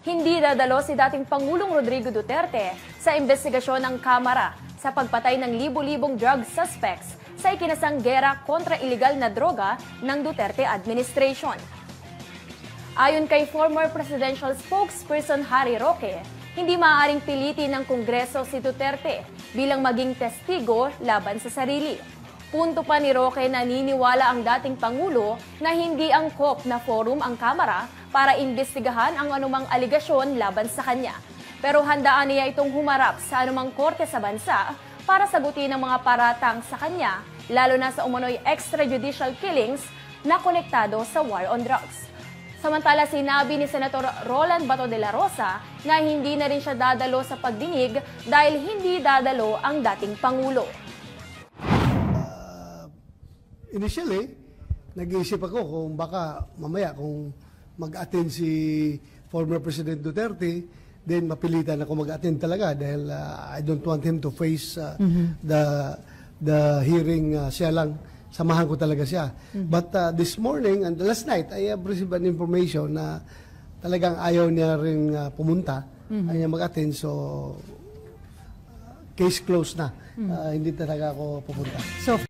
Hindi dadalo si dating Pangulong Rodrigo Duterte sa investigasyon ng Kamara sa pagpatay ng libu-libong drug suspects sa ikinasang gera kontra ilegal na droga ng Duterte administration. Ayon kay former presidential spokesperson Harry Roque, hindi maaaring pilitin ng Kongreso si Duterte bilang maging testigo laban sa sarili. Punto pa ni Roque na niniwala ang dating Pangulo na hindi angkop na forum ang Kamara para imbestigahan ang anumang aligasyon laban sa kanya. Pero handaan niya itong humarap sa anumang korte sa bansa para sagutin ang mga paratang sa kanya, lalo na sa umano'y extrajudicial killings na konektado sa war on drugs. Samantala, sinabi ni Senator Roland Bato de la Rosa na hindi na rin siya dadalo sa pagdinig dahil hindi dadalo ang dating Pangulo. Initially, nag-iisip ako kung baka mamaya kung mag-attend si former President Duterte, then mapilitan ako mag-attend talaga dahil uh, I don't want him to face uh, the the hearing uh, siya lang. Samahan ko talaga siya. But uh, this morning and last night, I have received an information na talagang ayaw niya rin uh, pumunta, ayaw niya mag-attend. So, uh, case closed na. Uh, hindi talaga ako pupunta. So